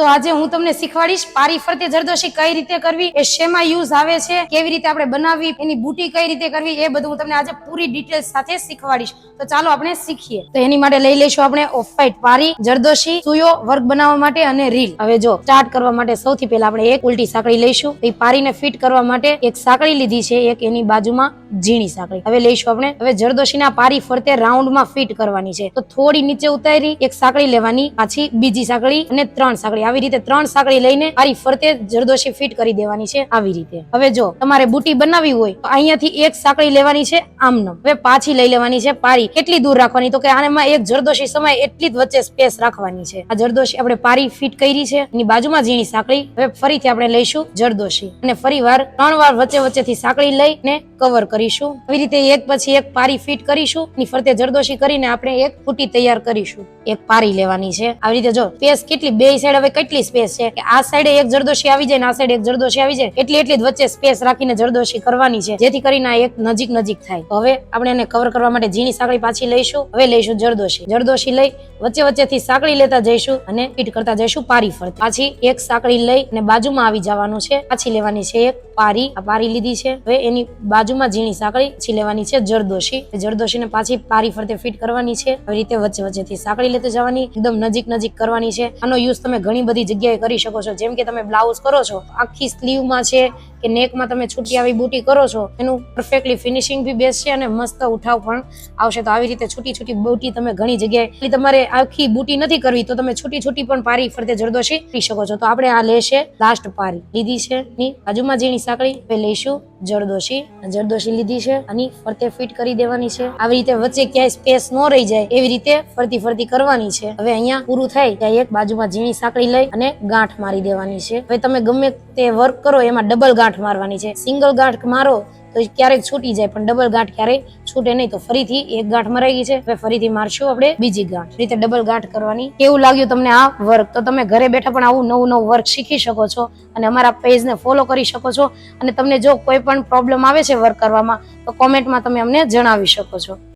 તો આજે હું તમને શીખવાડીશ પારી ફરતે જરદોશી કઈ રીતે કરવી, એ શેમાં યુઝ આવે છે, કેવી રીતે આપણે બનાવવી, એની બુટી કઈ રીતે કરવી, એ બધું હું તમને આજે પૂરી ડિટેલ સાથે શીખવાડીશ. તો ચાલો આપણે શીખીએ. તો એની માટે લઈ લઈશું આપણે ઓફ વાઇટ પારી, જરદોશી, સુયો વર્ક બનાવવા માટે અને રીલ. હવે જો સ્ટાર્ટ કરવા માટે સૌથી પહેલા આપણે એક ઉલટી સાંકળી લઈશું. એ પારીને ફિટ કરવા માટે એક સાંકળી લીધી છે, એક એની બાજુમાં ઝીણી સાંકળી. હવે લઈશું આપણે. હવે જરદોશીના પારી ફરતે રાઉન્ડમાં ફિટ કરવાની છે. તો થોડી નીચે ઉતારી, એક સાંકળી લેવાની, પાછી બીજી સાંકળી અને ત્રણ સાંકળી. આવી રીતે ત્રણ સાંકળી લઈને પારી ફરતે જરદોશી ફિટ કરી દેવાની છે આવી રીતે. હવે જો તમારે બુટી બનાવવી હોય તો અહીંયાથી એક સાંકળી લેવાની છે આમનો. હવે પાછી લઈ લેવાની છે પારી. કેટલી દૂર રાખવાની તો કે આને એક જરદોશી સમય એટલી જ વચ્ચે સ્પેસ રાખવાની છે. આ જરદોશી આપણે પારી ફિટ કરી છે. એની બાજુમાં ઝીણી સાંકળી. હવે ફરીથી આપણે લઈશું જરદોશી. અને ફરી વાર ત્રણ વાર વચ્ચે વચ્ચેથી સાંકળી લઈને કવર કરીશું. આવી રીતે એક પછી એક પારી ફિટ કરીશું. એની ફરતે જરદોશી કરીને આપણે એક ફૂટી તૈયાર કરીશું. એક પારી લેવાની છે. આવી રીતે જો, સ્પેસ કેટલી? બે સાઈડ હવે કેટલી સ્પેસ છે? આ સાઈડે એક જરદોશી આવી જાય ને આ સાઈડ એક જરદોશી આવી જાય, એટલી એટલી વચ્ચે સ્પેસ રાખીને જરદોશી કરવાની છે, જેથી કરીને એક નજીક નજીક થાય. હવે આપણે એને કવર કરવા માટે ઝીણી સાંકળી પાછી લઈશું. હવે લઈશું જરદોશી. જરદોશી લઈ વચ્ચે વચ્ચેથી સાંકળી લેતા જઈશું અને ફીટ કરતા જઈશું પારી ફરતી. પાછી એક સાંકળી લઈ અને બાજુમાં આવી જવાનું છે. પાછી લેવાની છે એક પારી. આ પારી લીધી છે. હવે એની બાજુમાં ઝીણી સાંકળી, પછી લેવાની છે જરદોશી. જરદોશીને પાછી પારી ફરતે ફિટ કરવાની છે. આવી રીતે વચ્ચે વચ્ચેથી સાંકળી લેતા જવાની, એકદમ નજીક નજીક કરવાની છે. આનો યુઝ તમે ઘણી બધી જગ્યાએ કરી શકો છો. જેમ કે તમે બ્લાઉઝ કરો છો, આખી સ્લીવમાં છે કે નેકમાં તમે છૂટી આવી બુટી કરો છો, એનું પરફેક્ટલી ફિનિશિંગ બી બેસ્ટ છે અને મસ્ત ઉઠાવ પણ આવશે. તો આવી રીતે છૂટી છૂટી બુટી તમે ઘણી જગ્યાએ તમારે આખી બુટી નથી કરવી, તો તમે છૂટી છૂટી પણ પારી ફરતે જરદોશી કરી શકો છો. તો આપણે આ લેશે લાસ્ટ પારી. લીધી છે ની બાજુમાં ઝીણી સાંકળી લઈશું જરદોશી. જરદોશી લીધી છે અને ફરતે ફિટ કરી દેવાની છે. આવી રીતે વચ્ચે ક્યાંય સ્પેસ ન રહી જાય એવી રીતે ફરતી ફરતી કરવાની છે. હવે અહીંયા પૂરું થાય ત્યાં એક બાજુમાં ઝીણી સાંકળી લઈ અને ગાંઠ મારી દેવાની છે. હવે તમે ગમે તે વર્ક કરો, એમાં ડબલ ગાંઠ મારવાની છે. સિંગલ ગાંઠ મારો તો ક્યારેક છૂટી જાય, પણ ડબલ ગાંઠ ક્યારેય છૂટે નહીં. તો ફરીથી એક ગાંઠ મરાઈ ગઈ છે. હવે ફરીથી મારશું આપણે બીજી ગાંઠ. રીતે ડબલ ગાંઠ કરવાની. કેવું લાગ્યું તમને આ વર્ક તો તમે ઘરે બેઠા પણ આવું નવું નવું વર્ક શીખી શકો છો અને અમારા પેજને ફોલો કરી શકો છો. અને તમને જો કોઈ પણ પ્રોબ્લેમ આવે છે વર્ક કરવામાં, તો કોમેન્ટમાં તમે અમને જણાવી શકો છો.